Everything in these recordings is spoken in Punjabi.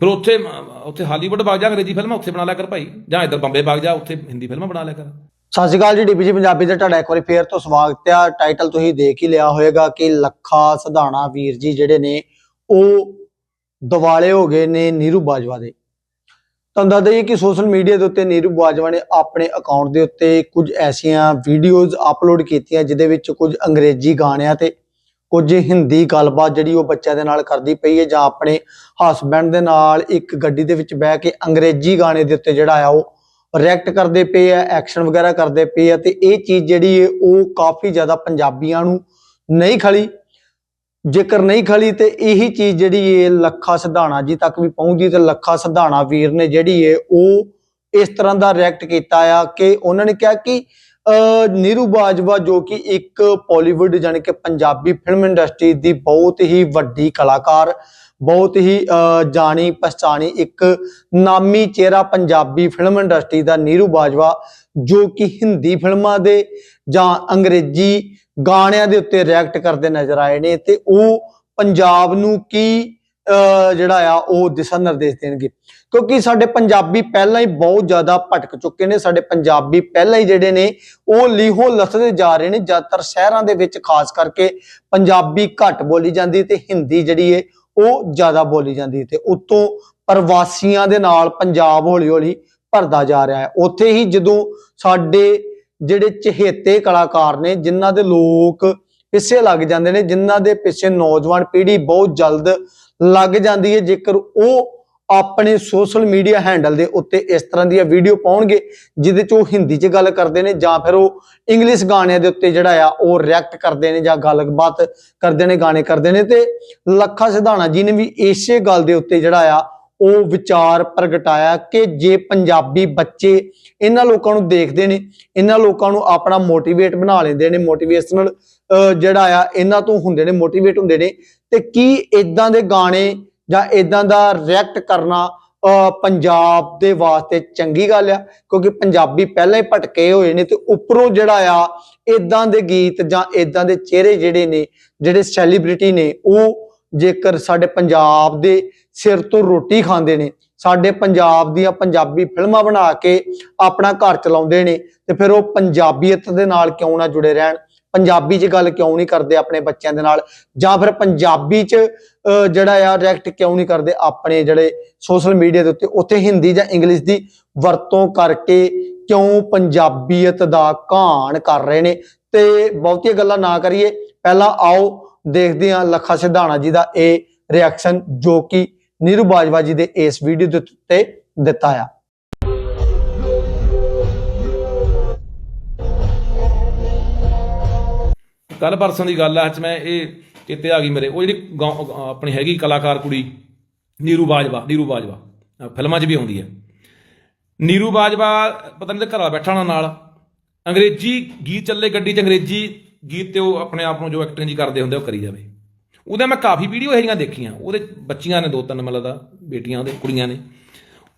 ਫਿਰ ਉੱਥੇ ਉੱਥੇ ਹਾਲੀਵੁੱਡ ਵਗ ਜਾ ਅੰਗਰੇਜ਼ੀ ਫਿਲਮਾਂ ਉੱਥੇ ਬਣਾ ਲਿਆ ਕਰ ਭਾਈ। ਜਾਂ ਇੱਧਰ ਬੰਬੇ ਵਗ ਜਾ, ਉੱਥੇ ਹਿੰਦੀ ਫਿਲਮਾਂ ਬਣਾ ਲਿਆ ਕਰ। ਸਤਿ ਸ਼੍ਰੀ ਅਕਾਲ ਜੀ ਡੀਪੀਜੀ ਪੰਜਾਬੀ ਤੇ ਤੁਹਾਡਾ ਇੱਕ ਵਾਰੀ ਫੇਰ ਤੋਂ ਸਵਾਗਤ ਹੈ। ਟਾਈਟਲ ਤੁਸੀਂ ਦੇਖ ਹੀ ਲਿਆ ਹੋਵੇਗਾ ਕਿ ਲੱਖਾ ਸਧਾਣਾ ਵੀਰ ਜੀ ਜਿਹੜੇ ਨੇ, ਉਹ ਦਿਵਾਲੇ ਹੋ ਗਏ ਨੇ ਨੀਰੂ ਬਾਜਵਾ ਦੇ। ਤੁਹਾਨੂੰ ਦੱਸ ਦਈਏ ਕਿ ਸੋਸ਼ਲ ਮੀਡੀਆ ਦੇ ਉੱਤੇ ਨੀਰੂ ਬਾਜਵਾ ਨੇ ਆਪਣੇ ਅਕਾਊਂਟ ਦੇ ਉੱਤੇ ਕੁਝ ਐਸੀਆਂ ਵੀਡੀਓਜ਼ ਅਪਲੋਡ ਕੀਤੀਆਂ, ਜਿਹਦੇ ਵਿੱਚ ਕੁਝ ਅੰਗਰੇਜ਼ੀ ਗਾਣਿਆਂ ਤੇ ਕੁਝ ਹਿੰਦੀ ਗੱਲਬਾਤ ਜਿਹੜੀ ਉਹ ਬੱਚਿਆਂ ਦੇ ਨਾਲ ਕਰਦੀ ਪਈ ਹੈ ਜਾਂ ਆਪਣੇ ਹਸਬੈਂਡ ਦੇ ਨਾਲ ਇੱਕ ਗੱਡੀ ਦੇ ਵਿੱਚ ਬਹਿ ਕੇ ਅੰਗਰੇਜ਼ੀ ਗਾਣੇ ਦੇ ਉੱਤੇ ਜਿਹੜਾ ਆ ਉਹ ਰਿਐਕਟ ਕਰਦੇ ਪਏ ਆ ਐਕਸ਼ਨ ਵਗੈਰਾ ਕਰਦੇ ਪਏ ਆ ਤੇ ਇਹ ਚੀਜ਼ ਜਿਹੜੀ ਹੈ ਉਹ ਕਾਫੀ ਜ਼ਿਆਦਾ ਪੰਜਾਬੀਆਂ ਨੂੰ ਨਹੀਂ ਖਲੀ। ਜੇਕਰ ਨਹੀਂ ਖਲੀ ਤੇ ਇਹੀ ਚੀਜ਼ ਜਿਹੜੀ ਹੈ ਲੱਖਾ ਸਿਧਾਣਾ ਜੀ ਤੱਕ ਵੀ ਪਹੁੰਚਦੀ ਤੇ ਲੱਖਾ ਸਿਧਾਣਾ ਵੀਰ ਨੇ ਜਿਹੜੀ ਹੈ ਉਹ ਇਸ ਤਰ੍ਹਾਂ ਦਾ ਰਿਐਕਟ ਕੀਤਾ ਆ ਕਿ ਉਹਨਾਂ ਨੇ ਕਿਹਾ ਕਿ ਨੀਰੂ ਬਾਜਵਾ ਜੋ ਕਿ ਇੱਕ ਪੋਲੀਵੁੱਡ ਜਾਣੀ ਕਿ ਪੰਜਾਬੀ ਫਿਲਮ ਇੰਡਸਟਰੀ ਦੀ ਬਹੁਤ ਹੀ ਵੱਡੀ ਕਲਾਕਾਰ, ਬਹੁਤ ਹੀ ਜਾਣੀ ਪਛਾਣੀ ਇੱਕ ਨਾਮੀ ਚਿਹਰਾ ਪੰਜਾਬੀ ਫਿਲਮ ਇੰਡਸਟਰੀ ਦਾ ਨੀਰੂ ਬਾਜਵਾ ਜੋ ਕਿ ਹਿੰਦੀ ਫਿਲਮਾਂ ਦੇ ਜਾਂ ਅੰਗਰੇਜ਼ੀ ਗਾਣਿਆਂ ਦੇ ਉੱਤੇ ਰਿਐਕਟ ਕਰਦੇ ਨਜ਼ਰ ਆਏ ਨੇ ਤੇ ਉਹ ਪੰਜਾਬ ਨੂੰ ਕੀ ਜਿਹੜਾ ਆ, ਉਹ ਦਿਸ਼ਾ ਨਿਰਦੇਸ਼ ਦੇਣਗੇ। ਕਿਉਂਕਿ ਸਾਡੇ ਪੰਜਾਬੀ ਪਹਿਲਾਂ ਹੀ ਬਹੁਤ ਜ਼ਿਆਦਾ ਭਟਕ ਚੁੱਕੇ ਨੇ, ਸਾਡੇ ਪੰਜਾਬੀ ਪਹਿਲਾਂ ਹੀ ਜਿਹੜੇ ਨੇ, ਉਹ ਲੀਹੋ ਲੱਥਦੇ ਜਾ ਰਹੇ ਨੇ, ਜ਼ਿਆਦਾਤਰ ਸ਼ਹਿਰਾਂ ਦੇ ਵਿੱਚ, ਖਾਸ ਕਰਕੇ ਪੰਜਾਬੀ ਘੱਟ ਬੋਲੀ ਜਾਂਦੀ ਤੇ ਹਿੰਦੀ ਜਿਹੜੀ ਏ, ਉਹ ਜ਼ਿਆਦਾ ਬੋਲੀ ਜਾਂਦੀ ਤੇ ਉਤੋਂ ਪ੍ਰਵਾਸੀਆਂ ਦੇ ਨਾਲ ਪੰਜਾਬ ਹੌਲੀ-ਹੌਲੀ ਭਰਦਾ ਜਾ ਰਿਹਾ ਹੈ। ਉੱਥੇ ਹੀ ਜਦੋਂ ਸਾਡੇ ਜਿਹੜੇ ਚਹੇਤੇ ਕਲਾਕਾਰ ਨੇ, ਜਿਨ੍ਹਾਂ ਦੇ ਲੋਕ ਪਿੱਛੇ ਲੱਗ ਜਾਂਦੇ ਨੇ, ਜਿਨ੍ਹਾਂ ਦੇ ਪਿੱਛੇ ਨੌਜਵਾਨ ਪੀੜ੍ਹੀ ਬਹੁਤ ਜਲਦ ਲੱਗ ਜਾਂਦੀ ਹੈ। ਜੇਕਰ ਉਹ ਆਪਣੇ ਸੋਸ਼ਲ ਮੀਡੀਆ ਹੈਂਡਲ ਦੇ ਉੱਤੇ ਇਸ ਤਰ੍ਹਾਂ ਦੀਆਂ ਵੀਡੀਓ ਪਾਉਣਗੇ, ਜਿਹਦੇ ਚ ਉਹ ਹਿੰਦੀ ਚ ਗੱਲ ਕਰਦੇ ਨੇ, ਜਾਂ ਫਿਰ ਉਹ ਇੰਗਲਿਸ਼ ਗਾਣਿਆਂ ਦੇ ਉੱਤੇ ਜਿਹੜਾ ਆ, ਉਹ ਰਿਐਕਟ ਕਰਦੇ ਨੇ ਜਾਂ ਗੱਲਬਾਤ ਕਰਦੇ ਨੇ, ਗਾਣੇ ਕਰਦੇ ਨੇ, ਤੇ ਲੱਖਾ ਸਿਧਾਣਾ ਜੀ ਨੇ ਵੀ ਇਸੇ ਗੱਲ ਦੇ ਉੱਤੇ ਜਿਹੜਾ ਆ ਉਹ ਵਿਚਾਰ ਪ੍ਰਗਟਾਇਆ ਕਿ ਜੇ ਪੰਜਾਬੀ ਬੱਚੇ ਇਹਨਾਂ ਲੋਕਾਂ ਨੂੰ ਦੇਖਦੇ ਨੇ ਇਹਨਾਂ ਲੋਕਾਂ ਨੂੰ ਆਪਣਾ ਮੋਟੀਵੇਟ ਬਣਾ ਲੈਂਦੇ ਨੇ ਮੋਟੀਵੇਸ਼ਨਲ ਜਿਹੜਾ ਆ ਇਹਨਾਂ ਤੋਂ ਹੁੰਦੇ ਨੇ ਮੋਟੀਵੇਟ ਹੁੰਦੇ ਨੇ ਤੇ ਕੀ ਇਦਾਂ ਦੇ ਗਾਣੇ ਜਾਂ ਇਦਾਂ ਦਾ ਰਿਐਕਟ ਕਰਨਾ ਅਹ, ਪੰਜਾਬ ਦੇ ਵਾਸਤੇ ਚੰਗੀ ਗੱਲ ਆ? ਕਿਉਂਕਿ ਪੰਜਾਬੀ ਪਹਿਲਾਂ ਹੀ ਭਟਕੇ ਹੋਏ ਨੇ ਤੇ ਉੱਪਰੋਂ ਜਿਹੜਾ ਆ ਇਦਾਂ ਦੇ ਗੀਤ ਜਾਂ ਇਦਾਂ ਦੇ ਚਿਹਰੇ ਜਿਹੜੇ ਨੇ ਜਿਹੜੇ ਸੈਲੀਬ੍ਰਿਟੀ ਨੇ ਉਹ ਜੇਕਰ ਸਾਡੇ ਪੰਜਾਬ ਦੇ ਸਿਰ ਤੋਂ ਰੋਟੀ ਖਾਂਦੇ ਨੇ। ਸਾਡੇ ਪੰਜਾਬ ਦੀਆਂ ਪੰਜਾਬੀ ਫਿਲਮਾਂ ਬਣਾ ਕੇ ਆਪਣਾ ਘਰ ਚਲਾਉਂਦੇ ਨੇ ਤੇ ਫਿਰ ਉਹ ਪੰਜਾਬੀਅਤ ਦੇ ਨਾਲ ਕਿਉਂ ਨਾ ਜੁੜੇ ਰਹਿਣ? ਪੰਜਾਬੀ 'ਚ ਗੱਲ ਕਿਉਂ ਨਹੀਂ ਕਰਦੇ ਆਪਣੇ ਬੱਚਿਆਂ ਦੇ ਨਾਲ? ਜਾਂ ਫਿਰ ਪੰਜਾਬੀ 'ਚ ਜਿਹੜਾ ਆ ਰਿਐਕਟ ਕਿਉਂ ਨਹੀਂ ਕਰਦੇ ਆਪਣੇ ਜਿਹੜੇ ਸੋਸ਼ਲ ਮੀਡੀਆ ਦੇ ਉੱਤੇ? ਉੱਥੇ ਹਿੰਦੀ ਜਾਂ ਇੰਗਲਿਸ਼ ਦੀ ਵਰਤੋਂ ਕਰਕੇ ਕਿਉਂ ਪੰਜਾਬੀਅਤ ਦਾ ਘਾਣ ਕਰ ਰਹੇ ਨੇ? ਤੇ ਬਹੁਤੀਆਂ ਗੱਲਾਂ ਨਾ ਕਰੀਏ। ਪਹਿਲਾਂ ਆਓ ਦੇਖਦੇ ਹਾਂ ਲੱਖਾ ਸਿਧਾਣਾ ਜੀ ਦਾ ਇਹ ਰਿਐਕਸ਼ਨ ਜੋ ਕਿ ਨੀਰੂ ਬਾਜਵਾ ਜੀ ਦੇ ਇਸ ਵੀਡੀਓ ਦੇ ਉੱਤੇ ਦਿੱਤਾ ਆ। ਕੱਲ ਪਰਸੋਂ ਦੀ ਗੱਲ ਆ, ਅੱਜ ਮੈਂ ਇਹ ਚੇਤੇ ਆ ਗਈ ਮੇਰੇ। ਉਹ ਜਿਹੜੀ ਗਾਉ- ਆਪਣੀ ਹੈਗੀ ਕਲਾਕਾਰ ਕੁੜੀ, ਨੀਰੂ ਬਾਜਵਾ ਨੀਰੂ ਬਾਜਵਾ ਫਿਲਮਾਂ 'ਚ ਵੀ ਆਉਂਦੀ ਹੈ ਨੀਰੂ ਬਾਜਵਾ, ਪਤਾ ਨਹੀਂ ਤੇ ਘਰ ਬੈਠਾ ਹੋਣਾ ਨਾਲ। ਅੰਗਰੇਜ਼ੀ ਗੀਤ ਚੱਲੇ ਗੱਡੀ 'ਚ ਅੰਗਰੇਜ਼ੀ ਗੀਤ ਤੇ ਉਹ ਆਪਣੇ ਆਪ ਨੂੰ ਜੋ ਐਕਟਿੰਗ ਜੀ ਕਰਦੇ ਹੁੰਦੇ ਉਹ ਕਰੀ ਜਾਵੇ। ਉਹਦੇ ਮੈਂ ਕਾਫੀ ਵੀਡੀਓ ਇਹੋ ਜਿਹੀਆਂ ਦੇਖੀਆਂ। ਉਹਦੇ ਬੱਚੀਆਂ ਨੇ ਦੋ ਤਿੰਨ ਮਤਲਬ ਦਾ, ਬੇਟੀਆਂ ਉਹਦੇ, ਕੁੜੀਆਂ ਨੇ।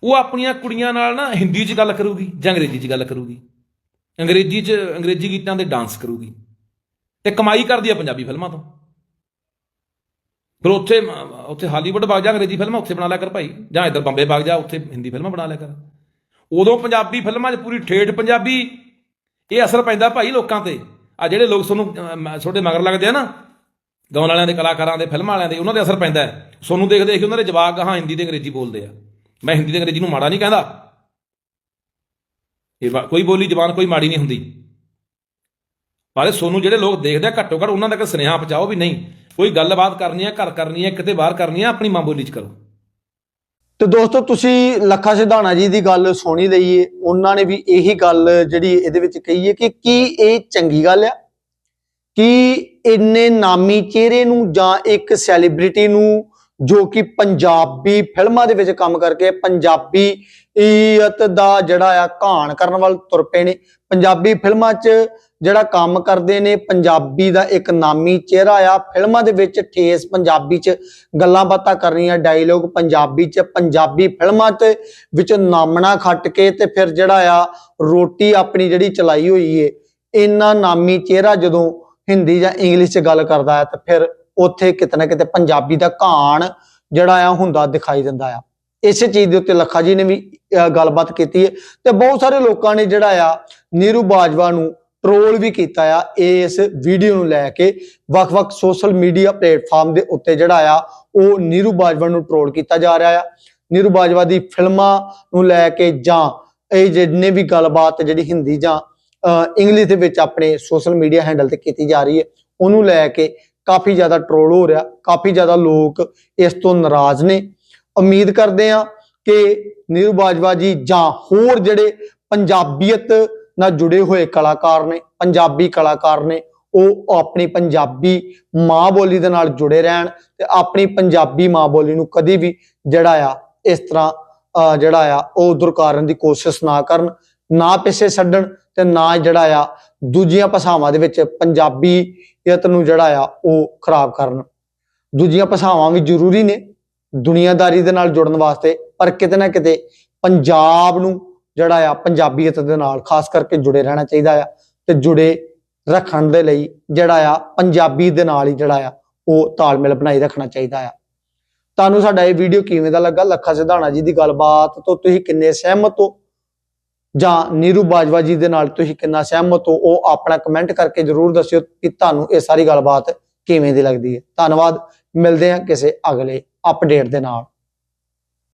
ਉਹ ਆਪਣੀਆਂ ਕੁੜੀਆਂ ਨਾਲ ਨਾ ਹਿੰਦੀ 'ਚ ਗੱਲ ਕਰੂਗੀ ਜਾਂ ਅੰਗਰੇਜ਼ੀ 'ਚ ਗੱਲ ਕਰੂਗੀ। ਅੰਗਰੇਜ਼ੀ 'ਚ, ਅੰਗਰੇਜ਼ੀ ਗੀਤਾਂ ਤੇ ਡਾਂਸ ਕਰੂਗੀ। ਤੇ ਕਮਾਈ ਕਰਦੀ ਆ ਪੰਜਾਬੀ ਫਿਲਮਾਂ ਤੋਂ। ਫਿਰ ਉੱਥੇ ਉੱਥੇ ਹਾਲੀਵੁੱਡ ਵਗ ਜਾ, ਅੰਗਰੇਜ਼ੀ ਫਿਲਮਾਂ ਉੱਥੇ ਬਣਾ ਲਿਆ ਕਰ ਭਾਈ। ਜਾਂ ਇੱਧਰ ਬੰਬੇ ਵਗ ਜਾ, ਉੱਥੇ ਹਿੰਦੀ ਫਿਲਮਾਂ ਬਣਾ ਲਿਆ ਕਰ। ਉਦੋਂ ਪੰਜਾਬੀ ਫਿਲਮਾਂ 'ਚ ਪੂਰੀ ਠੇਠ ਪੰਜਾਬੀ। ਇਹ ਅਸਰ ਪੈਂਦਾ ਭਾਈ ਲੋਕਾਂ ਤੇ। ਆ ਜਿਹੜੇ ਲੋਕ ਤੁਹਾਨੂੰ ਤੁਹਾਡੇ ਮਗਰ ਲੱਗਦੇ ਆ ਨਾ ਗਾਉਣ ਵਾਲਿਆਂ ਦੇ ਕਲਾਕਾਰਾਂ ਦੇ, ਫਿਲਮਾਂ ਵਾਲਿਆਂ ਦੇ, ਉਹਨਾਂ ਦੇ ਅਸਰ ਪੈਂਦਾ ਹੈ। ਤੁਹਾਨੂੰ ਦੇਖ ਦੇਖ ਕੇ ਉਹਨਾਂ ਦੇ ਜਵਾਕ ਹਾਂ ਹਿੰਦੀ ਤੇ ਅੰਗਰੇਜ਼ੀ ਬੋਲਦੇ ਆ। ਮੈਂ ਹਿੰਦੀ ਤੇ ਅੰਗਰੇਜ਼ੀ ਨੂੰ ਮਾੜਾ ਨਹੀਂ ਕਹਿੰਦਾ। ਇਹ ਵਾ- ਕੋਈ ਬੋਲੀ ਜ਼ਬਾਨ ਕੋਈ ਮਾੜੀ ਨਹੀਂ ਹੁੰਦੀ। ਪਰ ਸੋਨੂੰ ਜਿਹੜੇ ਲੋਕ ਦੇਖਦੇ ਆ ਘੱਟੋ ਘੱਟ ਉਹਨਾਂ ਤੱਕ ਸੁਨੇਹਾ ਪਹੁੰਚਾਓ ਵੀ ਨਹੀਂ। ਕੋਈ ਗੱਲਬਾਤ ਕਰਨੀ ਹੈ ਘਰ ਕਰਨੀ ਹੈ ਕਿਤੇ ਬਾਹਰ ਕਰਨੀ ਹੈ ਆਪਣੀ ਮਾਂ ਬੋਲੀ 'ਚ ਕਰੋ। ਤੇ ਦੋਸਤੋ, ਤੁਸੀਂ ਲੱਖਾ ਸਿਧਾਣਾ ਜੀ ਦੀ ਗੱਲ ਸੁਣੀ ਲਈਏ। ਉਹਨਾਂ ਨੇ ਵੀ ਇਹੀ ਗੱਲ ਜਿਹੜੀ ਇਹਦੇ ਵਿੱਚ ਕਹੀ ਹੈ ਕਿ ਕੀ ਇਹ ਚੰਗੀ ਗੱਲ ਆ? ਕਿ ਇੰਨੇ ਨਾਮੀ ਚਿਹਰੇ ਨੂੰ ਜਾਂ ਇੱਕ ਸੈਲੀਬ੍ਰਿਟੀ ਨੂੰ ਜੋ ਕਿ ਪੰਜਾਬੀ ਫਿਲਮਾਂ ਦੇ ਵਿੱਚ ਕੰਮ ਕਰਕੇ ਪੰਜਾਬੀ ਈਅਤ ਦਾ ਜਿਹੜਾ ਆ ਘਾਣ ਕਰਨ ਵੱਲ ਤੁਰ ਪਏ ਨੇ। ਪੰਜਾਬੀ ਫਿਲਮਾਂ 'ਚ ਜਿਹੜਾ ਕੰਮ ਕਰਦੇ ਨੇ, ਪੰਜਾਬੀ ਦਾ ਇੱਕ ਨਾਮੀ ਚਿਹਰਾ ਆ, ਫਿਲਮਾਂ ਦੇ ਵਿੱਚ ਠੇਸ ਪੰਜਾਬੀ 'ਚ ਗੱਲਾਂ ਬਾਤਾਂ ਕਰਨੀਆਂ ਡਾਇਲੋਗ ਪੰਜਾਬੀ 'ਚ, ਪੰਜਾਬੀ ਫਿਲਮਾਂ 'ਚ ਵਿੱਚ ਨਾਮਣਾ ਖੱਟ ਕੇ ਤੇ ਫਿਰ ਜਿਹੜਾ ਆ ਰੋਟੀ ਆਪਣੀ ਜਿਹੜੀ ਚਲਾਈ ਹੋਈ ਏ, ਇੰਨਾ ਨਾਮੀ ਚਿਹਰਾ ਜਦੋਂ ਹਿੰਦੀ ਜਾਂ ਇੰਗਲਿਸ਼ 'ਚ ਗੱਲ ਕਰਦਾ ਹੈ, ਤਾਂ ਫਿਰ ਉੱਥੇ ਕਿਤੇ ਨਾ ਕਿਤੇ ਪੰਜਾਬੀ ਦਾ ਘਾਣ ਜਿਹੜਾ ਆ ਹੁੰਦਾ ਦਿਖਾਈ ਦਿੰਦਾ ਆ। ਇਸੇ ਚੀਜ਼ ਦੇ ਉੱਤੇ ਲੱਖਾ ਜੀ ਨੇ ਵੀ ਗੱਲਬਾਤ ਕੀਤੀ ਹੈ ਤੇ ਬਹੁਤ ਸਾਰੇ ਲੋਕਾਂ ਨੇ ਜਿਹੜਾ ਆ ਨੀਰੂ ਬਾਜਵਾ ਨੂੰ ਟਰੋਲ ਵੀ ਕੀਤਾ ਆ ਇਸ ਵੀਡੀਓ ਨੂੰ ਲੈ ਕੇ ਵੱਖ-ਵੱਖ ਸੋਸ਼ਲ ਮੀਡੀਆ ਪਲੇਟਫਾਰਮ ਦੇ ਉੱਤੇ ਜਿਹੜਾ ਆ, ਉਹ ਨੀਰੂ ਬਾਜਵਾ ਨੂੰ ਟਰੋਲ ਕੀਤਾ ਜਾ ਰਿਹਾ ਆ। ਨੀਰੂ ਬਾਜਵਾ ਦੀ ਫਿਲਮਾਂ ਨੂੰ ਲੈ ਕੇ ਜਾਂ ਇਹ ਜਿੰਨੇ ਵੀ ਗੱਲਬਾਤ ਜਿਹੜੀ ਹਿੰਦੀ ਜਾਂ ਇੰਗਲਿਸ਼ ਦੇ ਵਿੱਚ ਆਪਣੇ ਸੋਸ਼ਲ ਮੀਡੀਆ ਹੈਂਡਲ ਤੇ ਕੀਤੀ ਜਾ ਰਹੀ ਹੈ। ਉਹਨੂੰ ਲੈ ਕੇ ਕਾਫੀ ਜ਼ਿਆਦਾ ਟ੍ਰੋਲ ਹੋ ਰਿਹਾ ਕਾਫੀ ਜ਼ਿਆਦਾ ਲੋਕ ਇਸ ਤੋਂ ਨਾਰਾਜ਼ ਨੇ। ਉਮੀਦ ਕਰਦੇ ਆ ਕਿ ਨੀਰੂ ਬਾਜਵਾ ਜੀ ਜਾਂ ਹੋਰ ਜਿਹੜੇ ਪੰਜਾਬੀਅਤ ਨਾਲ ਜੁੜੇ ਹੋਏ ਕਲਾਕਾਰ ਨੇ ਪੰਜਾਬੀ ਕਲਾਕਾਰ ਨੇ ਉਹ ਆਪਣੀ ਪੰਜਾਬੀ ਮਾਂ ਬੋਲੀ ਦੇ ਨਾਲ ਜੁੜੇ ਰਹਿਣ ਤੇ ਆਪਣੀ ਪੰਜਾਬੀ ਮਾਂ ਬੋਲੀ ਨੂੰ ਕਦੀ ਵੀ ਜਿਹੜਾ ਆ ਇਸ ਤਰ੍ਹਾਂ ਅਹ, ਜਿਹੜਾ ਆ ਉਹ ਦੁਰਕਾਰਨ ਦੀ ਕੋਸ਼ਿਸ਼ ਨਾ ਕਰਨ। ਨਾ ਪਿੱਛੇ ਛੱਡਣ ਤੇ ਨਾ ਜਿਹੜਾ ਆ, ਦੂਜੀਆਂ ਭਾਸ਼ਾਵਾਂ ਦੇ ਵਿੱਚ ਪੰਜਾਬੀਅਤ ਨੂੰ ਜਿਹੜਾ ਆ, ਉਹ ਖਰਾਬ ਕਰਨ। ਦੂਜੀਆਂ ਭਾਸ਼ਾਵਾਂ ਵੀ ਜ਼ਰੂਰੀ ਨੇ, ਦੁਨੀਆਦਾਰੀ ਦੇ ਨਾਲ ਜੁੜਨ ਵਾਸਤੇ, ਪਰ ਕਿਤੇ ਨਾ ਕਿਤੇ ਪੰਜਾਬ ਨੂੰ ਜਿਹੜਾ ਆ ਪੰਜਾਬੀਅਤ ਦੇ ਨਾਲ ਖਾਸ ਕਰਕੇ ਜੁੜੇ ਰਹਿਣਾ ਚਾਹੀਦਾ ਆ ਤੇ ਜੁੜੇ ਰੱਖਣ ਦੇ ਲਈ ਜਿਹੜਾ ਆ, ਪੰਜਾਬੀ ਦੇ ਨਾਲ ਹੀ ਜਿਹੜਾ ਆ, ਉਹ ਤਾਲਮੇਲ ਬਣਾਈ ਰੱਖਣਾ ਚਾਹੀਦਾ ਆ। ਤੁਹਾਨੂੰ ਸਾਡਾ ਇਹ ਵੀਡੀਓ ਕਿਵੇਂ ਦਾ ਲੱਗਾ? ਲੱਖਾ ਸਿਧਾਣਾ ਜੀ ਦੀ ਗੱਲਬਾਤ ਤੋਂ ਤੁਸੀਂ ਕਿੰਨੇ ਸਹਿਮਤ ਹੋ? ਜਾਂ ਨੀਰੂ ਬਾਜਵਾ ਜੀ ਦੇ ਨਾਲ ਤੁਸੀਂ ਕਿੰਨਾ ਸਹਿਮਤ ਹੋ, ਉਹ ਆਪਣਾ ਕਮੈਂਟ ਕਰਕੇ ਜਰੂਰ ਦੱਸਿਓ ਕਿ ਤੁਹਾਨੂੰ ਇਹ ਸਾਰੀ ਗੱਲਬਾਤ ਕਿਵੇਂ ਦੀ ਲੱਗਦੀ ਹੈ। ਧੰਨਵਾਦ, ਮਿਲਦੇ ਹਾਂ ਕਿਸੇ ਅਗਲੇ ਅਪਡੇਟ ਦੇ ਨਾਲ।